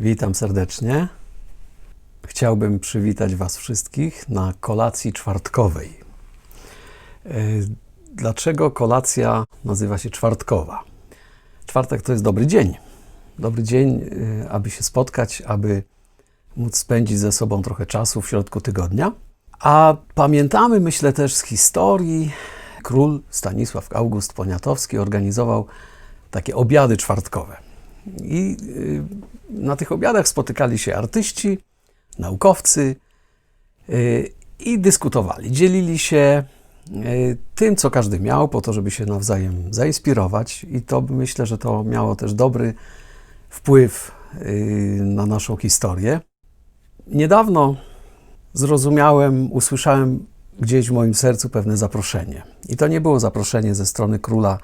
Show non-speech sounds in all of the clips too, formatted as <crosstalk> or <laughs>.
Witam serdecznie. Chciałbym przywitać Was wszystkich na kolacji czwartkowej. E, Dlaczego kolacja nazywa się czwartkowa? Czwartek to jest dobry dzień. Dobry dzień, e, aby się spotkać, aby móc spędzić ze sobą trochę czasu w środku tygodnia. A pamiętamy, myślę też z historii, król Stanisław August Poniatowski organizował takie obiady czwartkowe. I y, na tych obiadach spotykali się artyści, naukowcy y, i dyskutowali. Dzielili się y, tym, co każdy miał, po to, żeby się nawzajem zainspirować, i to myślę, że to miało też dobry wpływ na naszą historię. Niedawno zrozumiałem, usłyszałem gdzieś w moim sercu pewne zaproszenie. I to nie było zaproszenie ze strony króla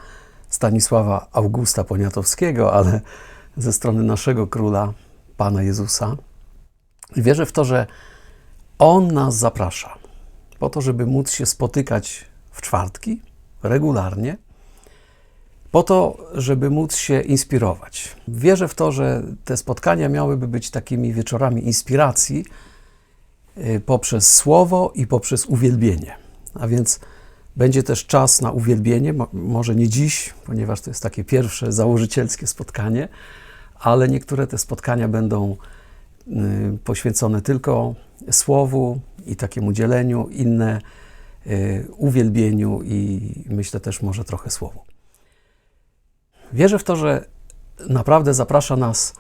Stanisława Augusta Poniatowskiego, ale ze strony naszego króla, Pana Jezusa. Wierzę w to, że On nas zaprasza po to, żeby móc się spotykać w czwartki regularnie, po to, żeby móc się inspirować. Wierzę w to, że te spotkania miałyby być takimi wieczorami inspiracji y, poprzez słowo i poprzez uwielbienie. A więc będzie też czas na uwielbienie, mo- może nie dziś, ponieważ to jest takie pierwsze założycielskie spotkanie, ale niektóre te spotkania będą y, poświęcone tylko słowu i takiemu dzieleniu, inne y, uwielbieniu i myślę też może trochę słowu. Wierzę w to, że naprawdę zaprasza nas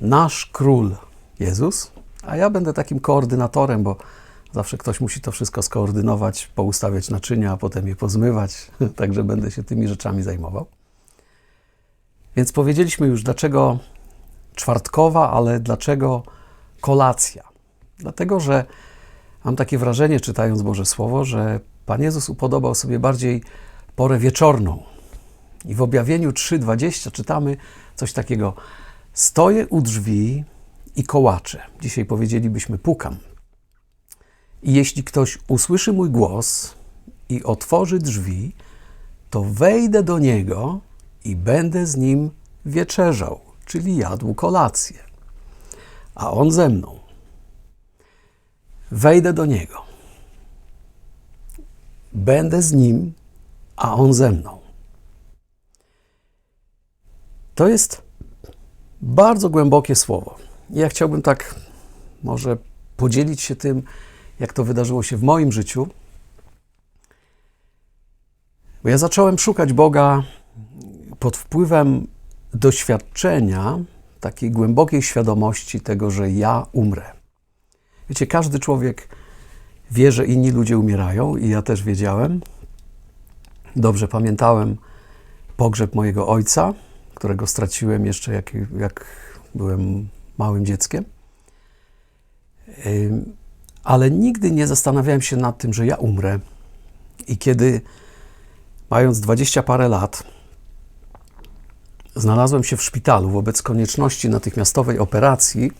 nasz król Jezus, a ja będę takim koordynatorem, bo zawsze ktoś musi to wszystko skoordynować, poustawiać naczynia, a potem je pozmywać, <laughs> także będę się tymi rzeczami zajmował. Więc powiedzieliśmy już, dlaczego czwartkowa, ale dlaczego kolacja? Dlatego, że mam takie wrażenie, czytając Boże Słowo, że Pan Jezus upodobał sobie bardziej porę wieczorną. I w objawieniu 3:20 czytamy coś takiego: Stoję u drzwi i kołaczę. Dzisiaj powiedzielibyśmy pukam. I jeśli ktoś usłyszy mój głos i otworzy drzwi, to wejdę do niego i będę z nim wieczerzał, czyli jadł kolację. A on ze mną. Wejdę do niego. Będę z nim, a on ze mną. To jest bardzo głębokie słowo. Ja chciałbym tak może podzielić się tym, jak to wydarzyło się w moim życiu. Bo ja zacząłem szukać Boga pod wpływem doświadczenia, takiej głębokiej świadomości tego, że ja umrę. Wiecie, każdy człowiek wie, że inni ludzie umierają, i ja też wiedziałem. Dobrze pamiętałem pogrzeb mojego ojca, którego straciłem jeszcze jak, jak byłem małym dzieckiem. Ale nigdy nie zastanawiałem się nad tym, że ja umrę. I kiedy, mając dwadzieścia parę lat, znalazłem się w szpitalu wobec konieczności natychmiastowej operacji,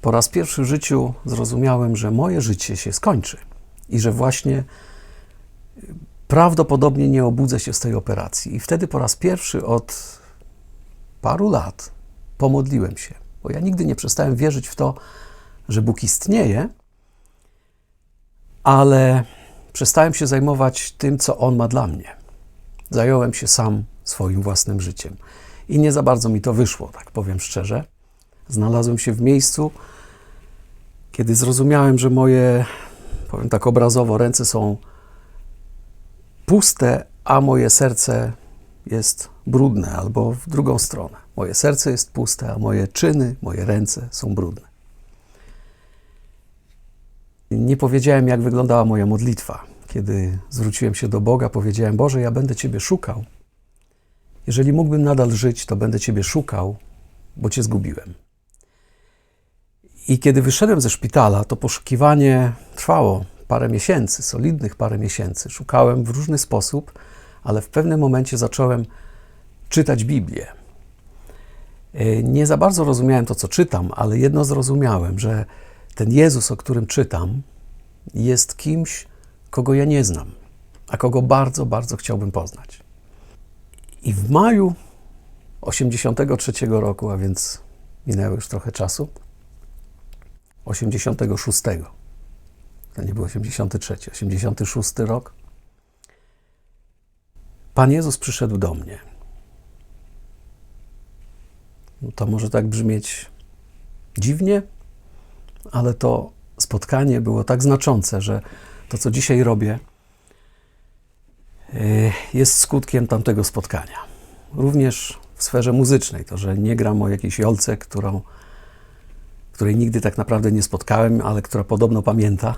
po raz pierwszy w życiu zrozumiałem, że moje życie się skończy i że właśnie prawdopodobnie nie obudzę się z tej operacji. I wtedy po raz pierwszy od paru lat pomodliłem się, bo ja nigdy nie przestałem wierzyć w to, że Bóg istnieje, ale przestałem się zajmować tym, co On ma dla mnie. Zająłem się sam swoim własnym życiem. I nie za bardzo mi to wyszło, tak powiem szczerze. Znalazłem się w miejscu, kiedy zrozumiałem, że moje, powiem tak obrazowo, ręce są puste, a moje serce jest brudne, albo w drugą stronę. Moje serce jest puste, a moje czyny, moje ręce są brudne. Nie powiedziałem, jak wyglądała moja modlitwa. Kiedy zwróciłem się do Boga, powiedziałem: Boże, ja będę Ciebie szukał. Jeżeli mógłbym nadal żyć, to będę Ciebie szukał, bo Cię zgubiłem. I kiedy wyszedłem ze szpitala, to poszukiwanie trwało parę miesięcy, solidnych parę miesięcy. Szukałem w różny sposób, ale w pewnym momencie zacząłem czytać Biblię. E, Nie za bardzo rozumiałem to, co czytam, ale jedno zrozumiałem, że ten Jezus, o którym czytam, jest kimś, kogo ja nie znam, a kogo bardzo, bardzo chciałbym poznać. I w maju 83 roku, a więc minęło już trochę czasu, 86. To nie był 83, 86 rok. Pan Jezus przyszedł do mnie. No to może tak brzmieć dziwnie, ale to spotkanie było tak znaczące, że to, co dzisiaj robię, jest skutkiem tamtego spotkania. Również w sferze muzycznej, to, że nie gram o jakiejś Jolce, którą, której nigdy tak naprawdę nie spotkałem, ale która podobno pamięta.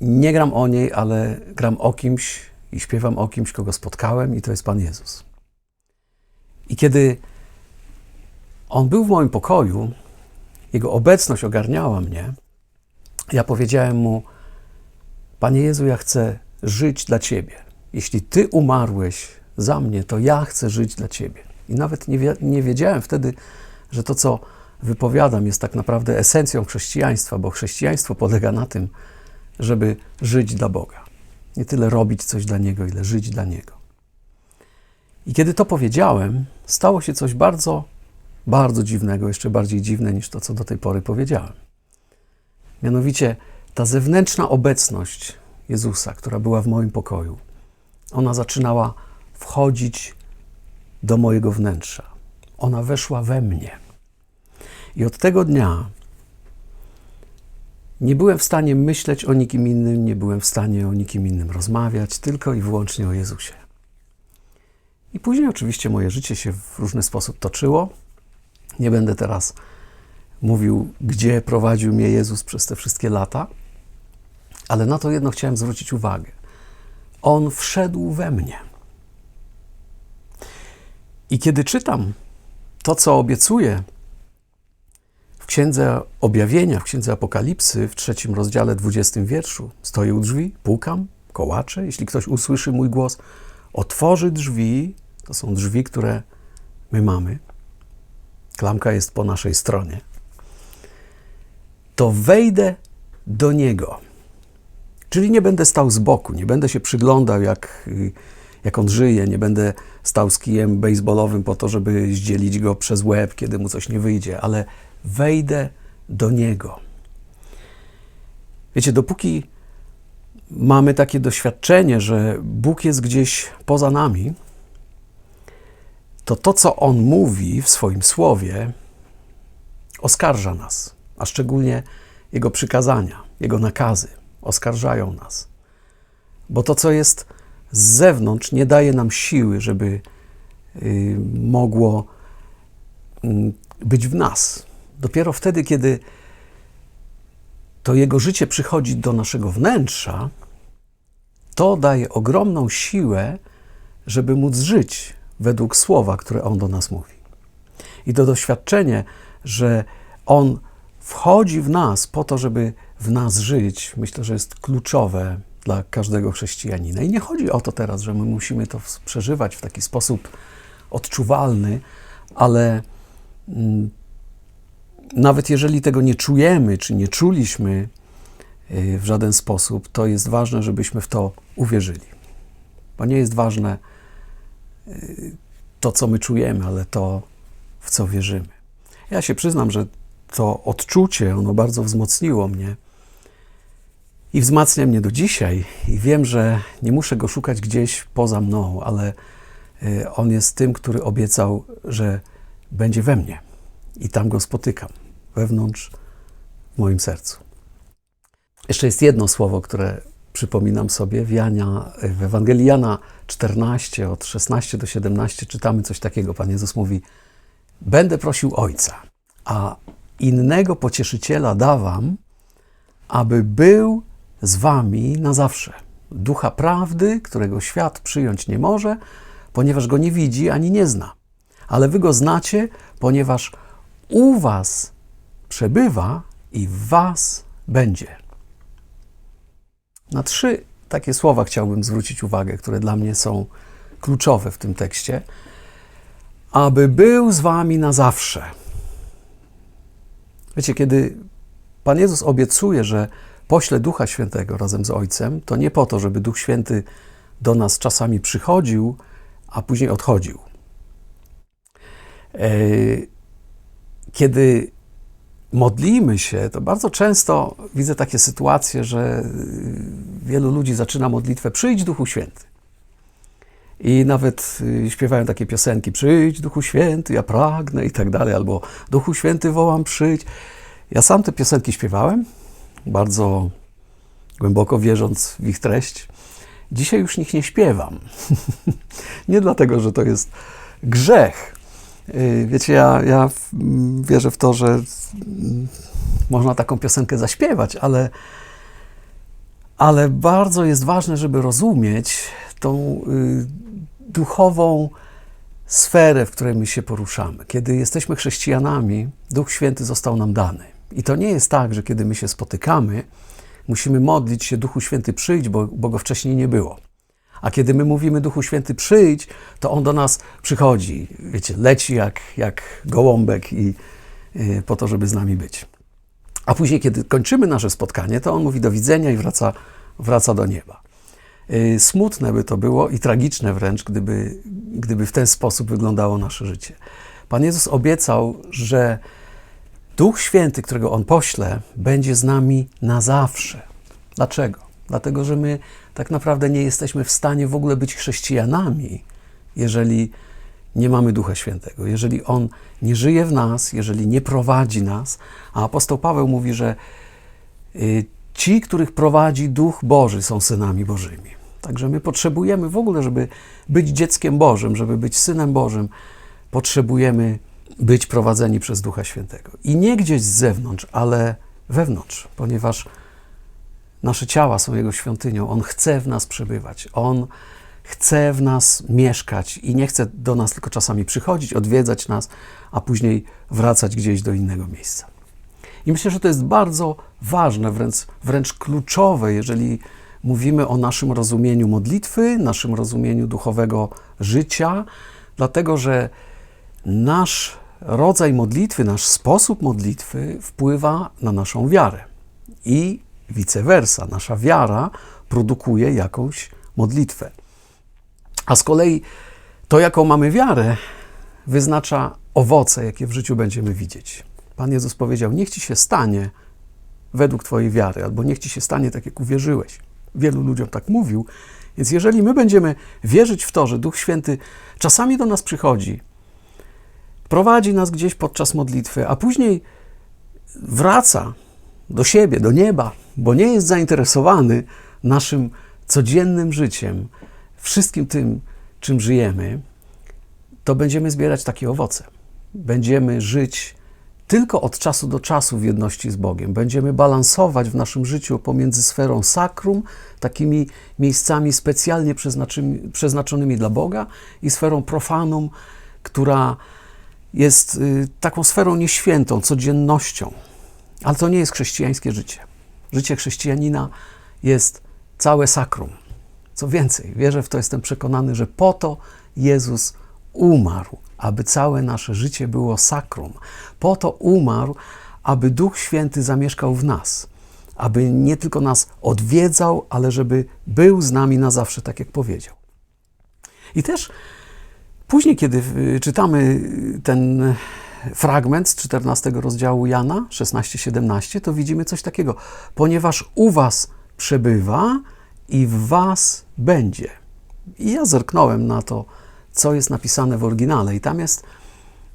Nie gram o niej, ale gram o kimś i śpiewam o kimś, kogo spotkałem, i to jest Pan Jezus. I kiedy On był w moim pokoju, Jego obecność ogarniała mnie, ja powiedziałem Mu, Panie Jezu, ja chcę żyć dla Ciebie. Jeśli Ty umarłeś za mnie, to ja chcę żyć dla Ciebie. I nawet nie, nie wiedziałem wtedy, że to, co wypowiadam, jest tak naprawdę esencją chrześcijaństwa, bo chrześcijaństwo polega na tym, żeby żyć dla Boga. Nie tyle robić coś dla Niego, ile żyć dla Niego. I kiedy to powiedziałem, stało się coś bardzo, bardzo dziwnego, jeszcze bardziej dziwne niż to, co do tej pory powiedziałem. Mianowicie ta zewnętrzna obecność Jezusa, która była w moim pokoju, ona zaczynała wchodzić do mojego wnętrza. Ona weszła we mnie. I od tego dnia nie byłem w stanie myśleć o nikim innym, nie byłem w stanie o nikim innym rozmawiać, tylko i wyłącznie o Jezusie. I później oczywiście moje życie się w różny sposób toczyło. Nie będę teraz mówił, gdzie prowadził mnie Jezus przez te wszystkie lata, ale na to jedno chciałem zwrócić uwagę. On wszedł we mnie. I kiedy czytam to, co obiecuje w Księdze Objawienia, w Księdze Apokalipsy, w trzecim rozdziale, dwudziestym wierszu, stoję u drzwi, pukam, kołaczę, jeśli ktoś usłyszy mój głos, otworzy drzwi, to są drzwi, które my mamy, klamka jest po naszej stronie, to wejdę do niego. Czyli nie będę stał z boku, nie będę się przyglądał, jak, jak on żyje, nie będę stał z kijem baseballowym po to, żeby zdzielić go przez łeb, kiedy mu coś nie wyjdzie, ale wejdę do niego. Wiecie, dopóki mamy takie doświadczenie, że Bóg jest gdzieś poza nami, to to, co On mówi w swoim słowie, oskarża nas, a szczególnie Jego przykazania, Jego nakazy oskarżają nas. Bo to, co jest z zewnątrz, nie daje nam siły, żeby y, mogło y, być w nas. Dopiero wtedy, kiedy to Jego życie przychodzi do naszego wnętrza, to daje ogromną siłę, żeby móc żyć według słowa, które On do nas mówi. I to doświadczenie, że On wchodzi w nas po to, żeby w nas żyć, myślę, że jest kluczowe dla każdego chrześcijanina. I nie chodzi o to teraz, że my musimy to przeżywać w taki sposób odczuwalny, ale mm, nawet jeżeli tego nie czujemy, czy nie czuliśmy y, w żaden sposób, to jest ważne, żebyśmy w to uwierzyli. Bo nie jest ważne y, to, co my czujemy, ale to, w co wierzymy. Ja się przyznam, że to odczucie, ono bardzo wzmocniło mnie i wzmacnia mnie do dzisiaj. I wiem, że nie muszę go szukać gdzieś poza mną, ale y, on jest tym, który obiecał, że będzie we mnie. I tam go spotykam, wewnątrz, w moim sercu. Jeszcze jest jedno słowo, które przypominam sobie. W, Jania, w Ewangelii Jana 14, od 16 do 17 czytamy coś takiego. Pan Jezus mówi: Będę prosił Ojca, a innego pocieszyciela dawam, aby był z wami na zawsze. Ducha prawdy, którego świat przyjąć nie może, ponieważ go nie widzi ani nie zna. Ale wy go znacie, ponieważ u was przebywa i w was będzie. Na trzy takie słowa chciałbym zwrócić uwagę, które dla mnie są kluczowe w tym tekście. Aby był z wami na zawsze. Wiecie, kiedy Pan Jezus obiecuje, że pośle Ducha Świętego razem z Ojcem, to nie po to, żeby Duch Święty do nas czasami przychodził, a później odchodził. E, kiedy modlimy się, to bardzo często widzę takie sytuacje, że wielu ludzi zaczyna modlitwę Przyjdź Duchu Święty. I nawet y, śpiewają takie piosenki Przyjdź Duchu Święty, ja pragnę i tak dalej, albo Duchu Święty wołam przyjdź. Ja sam te piosenki śpiewałem, bardzo głęboko wierząc w ich treść. Dzisiaj już nich nie śpiewam. <laughs> nie dlatego, że to jest grzech. Y, wiecie, ja, ja wierzę w to, że mm, można taką piosenkę zaśpiewać, ale, ale bardzo jest ważne, żeby rozumieć tą y, duchową sferę, w której my się poruszamy. Kiedy jesteśmy chrześcijanami, Duch Święty został nam dany. I to nie jest tak, że kiedy my się spotykamy, musimy modlić się Duchu Święty przyjdź, bo, bo go wcześniej nie było. A kiedy my mówimy Duchu Święty przyjdź, to On do nas przychodzi, wiecie, leci jak, jak gołąbek i y, po to, żeby z nami być. A później, kiedy kończymy nasze spotkanie, to On mówi do widzenia i wraca, wraca do nieba. Y, smutne by to było i tragiczne wręcz, gdyby, gdyby w ten sposób wyglądało nasze życie. Pan Jezus obiecał, że Duch Święty, którego On pośle, będzie z nami na zawsze. Dlaczego? Dlatego, że my tak naprawdę nie jesteśmy w stanie w ogóle być chrześcijanami, jeżeli nie mamy Ducha Świętego, jeżeli On nie żyje w nas, jeżeli nie prowadzi nas. A apostoł Paweł mówi, że y, ci, których prowadzi Duch Boży, są synami Bożymi. Także my potrzebujemy w ogóle, żeby być dzieckiem Bożym, żeby być synem Bożym, potrzebujemy być prowadzeni przez Ducha Świętego. I nie gdzieś z zewnątrz, ale wewnątrz, ponieważ nasze ciała są Jego świątynią. On chce w nas przebywać. On chce w nas mieszkać i nie chce do nas tylko czasami przychodzić, odwiedzać nas, a później wracać gdzieś do innego miejsca. I myślę, że to jest bardzo ważne, wręcz, wręcz kluczowe, jeżeli mówimy o naszym rozumieniu modlitwy, naszym rozumieniu duchowego życia, dlatego że nasz rodzaj modlitwy, nasz sposób modlitwy wpływa na naszą wiarę. I vice versa. Nasza wiara produkuje jakąś modlitwę. A z kolei to, jaką mamy wiarę, wyznacza owoce, jakie w życiu będziemy widzieć. Pan Jezus powiedział: Niech ci się stanie według Twojej wiary, albo niech ci się stanie tak, jak uwierzyłeś. Wielu ludziom tak mówił. Więc jeżeli my będziemy wierzyć w to, że Duch Święty czasami do nas przychodzi, prowadzi nas gdzieś podczas modlitwy, a później wraca do siebie, do nieba, bo nie jest zainteresowany naszym codziennym życiem, wszystkim tym, czym żyjemy, to będziemy zbierać takie owoce. Będziemy żyć tylko od czasu do czasu w jedności z Bogiem. Będziemy balansować w naszym życiu pomiędzy sferą sakrum, takimi miejscami specjalnie przeznaczonymi dla Boga, i sferą profanum, która jest y, taką sferą nieświętą, codziennością. Ale to nie jest chrześcijańskie życie. Życie chrześcijanina jest całe sakrum. Co więcej, wierzę w to, jestem przekonany, że po to Jezus umarł, aby całe nasze życie było sakrum. Po to umarł, aby Duch Święty zamieszkał w nas, aby nie tylko nas odwiedzał, ale żeby był z nami na zawsze, tak jak powiedział. I też później, kiedy czytamy ten fragment z 14 rozdziału Jana 16-17, to widzimy coś takiego. Ponieważ u was przebywa i w was będzie. I ja zerknąłem na to, co jest napisane w oryginale, i tam jest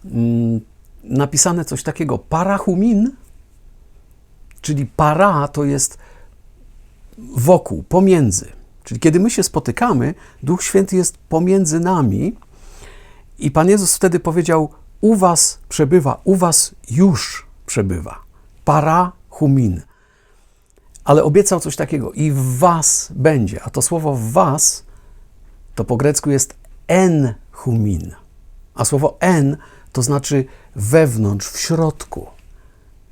mm, napisane coś takiego parachumin, czyli para to jest wokół, pomiędzy. Czyli kiedy my się spotykamy, Duch Święty jest pomiędzy nami, i Pan Jezus wtedy powiedział: u was przebywa, u was już przebywa. Para humin. Ale obiecał coś takiego i w was będzie. A to słowo was to po grecku jest en humin. A słowo en to znaczy wewnątrz, w środku.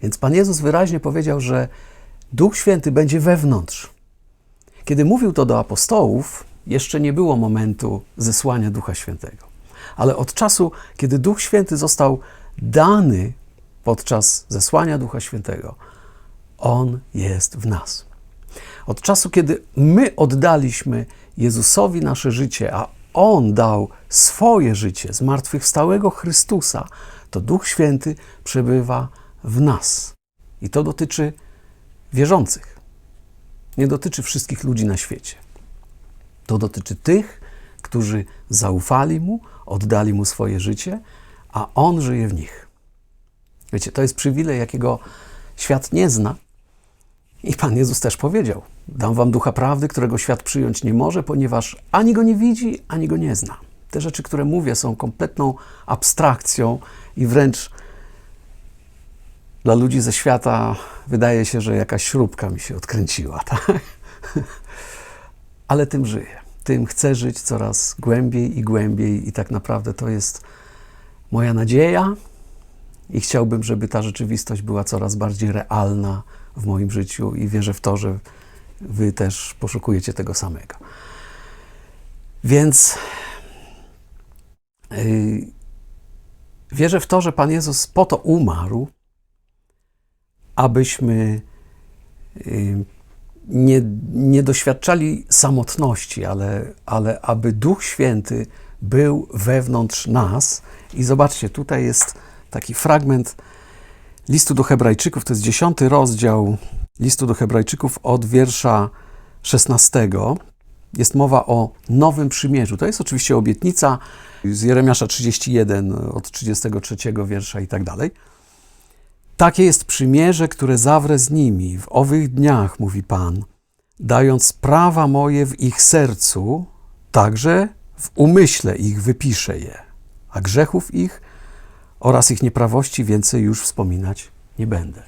Więc Pan Jezus wyraźnie powiedział, że Duch Święty będzie wewnątrz. Kiedy mówił to do apostołów, jeszcze nie było momentu zesłania Ducha Świętego ale od czasu, kiedy Duch Święty został dany podczas zesłania Ducha Świętego, On jest w nas. Od czasu, kiedy my oddaliśmy Jezusowi nasze życie, a On dał swoje życie zmartwychwstałego Chrystusa, to Duch Święty przebywa w nas. I to dotyczy wierzących. Nie dotyczy wszystkich ludzi na świecie. To dotyczy tych, którzy zaufali Mu, oddali Mu swoje życie, a On żyje w nich. Wiecie, to jest przywilej, jakiego świat nie zna. I Pan Jezus też powiedział: Dam Wam ducha prawdy, którego świat przyjąć nie może, ponieważ ani go nie widzi, ani go nie zna. Te rzeczy, które mówię, są kompletną abstrakcją i wręcz dla ludzi ze świata wydaje się, że jakaś śrubka mi się odkręciła, <laughs> tak? Ale tym żyję. Tym chcę żyć coraz głębiej i głębiej, i tak naprawdę to jest moja nadzieja. I chciałbym, żeby ta rzeczywistość była coraz bardziej realna w moim życiu, i wierzę w to, że Wy też poszukujecie tego samego. Więc yy, wierzę w to, że Pan Jezus po to umarł, abyśmy yy, nie, nie doświadczali samotności, ale, ale aby Duch Święty był wewnątrz nas. I zobaczcie, tutaj jest taki fragment listu do Hebrajczyków, to jest dziesiąty rozdział listu do Hebrajczyków od wiersza 16. Jest mowa o nowym przymierzu. To jest oczywiście obietnica z Jeremiasza 31 od 33 wiersza i tak dalej. Takie jest przymierze, które zawrę z nimi w owych dniach, mówi Pan, dając prawa moje w ich sercu, także w umyśle ich wypiszę je, a grzechów ich oraz ich nieprawości więcej już wspominać nie będę.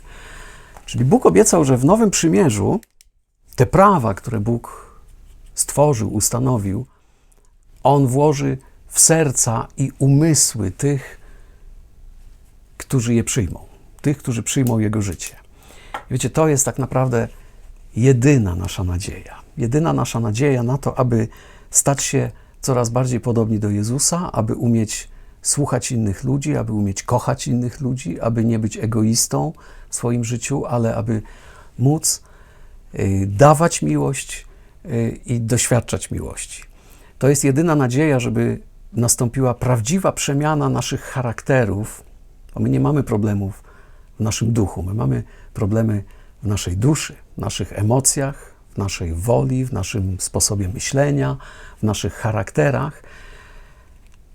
Czyli Bóg obiecał, że w Nowym Przymierzu te prawa, które Bóg stworzył, ustanowił, On włoży w serca i umysły tych, którzy je przyjmą, tych, którzy przyjmą Jego życie. Wiecie, to jest tak naprawdę jedyna nasza nadzieja. Jedyna nasza nadzieja na to, aby stać się coraz bardziej podobni do Jezusa, aby umieć słuchać innych ludzi, aby umieć kochać innych ludzi, aby nie być egoistą w swoim życiu, ale aby móc y, dawać miłość y, i doświadczać miłości. To jest jedyna nadzieja, żeby nastąpiła prawdziwa przemiana naszych charakterów, bo my nie mamy problemów w naszym duchu, my mamy problemy w naszej duszy, w naszych emocjach, w naszej woli, w naszym sposobie myślenia, w naszych charakterach.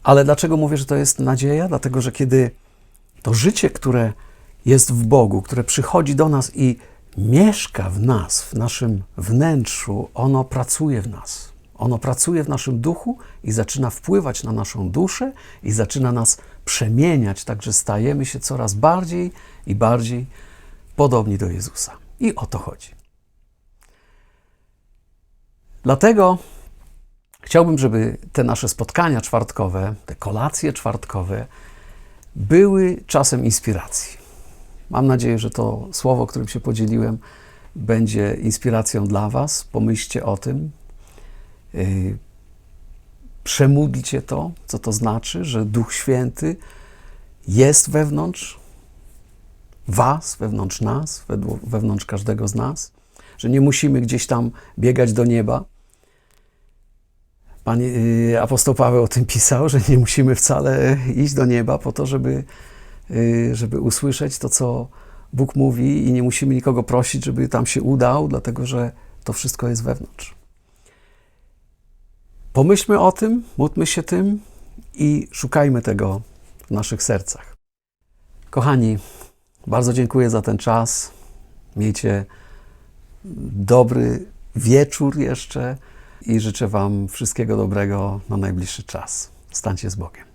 Ale dlaczego mówię, że to jest nadzieja? Dlatego, że kiedy to życie, które jest w Bogu, które przychodzi do nas i mieszka w nas, w naszym wnętrzu, ono pracuje w nas. Ono pracuje w naszym duchu i zaczyna wpływać na naszą duszę i zaczyna nas przemieniać, tak że stajemy się coraz bardziej i bardziej podobni do Jezusa. I o to chodzi. Dlatego chciałbym, żeby te nasze spotkania czwartkowe, te kolacje czwartkowe, były czasem inspiracji. Mam nadzieję, że to słowo, którym się podzieliłem, będzie inspiracją dla Was. Pomyślcie o tym. Yy, przemódlcie to, co to znaczy, że Duch Święty jest wewnątrz Was, wewnątrz nas, wewnątrz każdego z nas, że nie musimy gdzieś tam biegać do nieba. Pan yy, apostoł Paweł o tym pisał, że nie musimy wcale iść do nieba po to, żeby, yy, żeby usłyszeć to, co Bóg mówi, i nie musimy nikogo prosić, żeby tam się udał, dlatego że to wszystko jest wewnątrz. Pomyślmy o tym, módlmy się tym i szukajmy tego w naszych sercach. Kochani, bardzo dziękuję za ten czas. Miejcie dobry wieczór jeszcze i życzę Wam wszystkiego dobrego na najbliższy czas. Stańcie z Bogiem.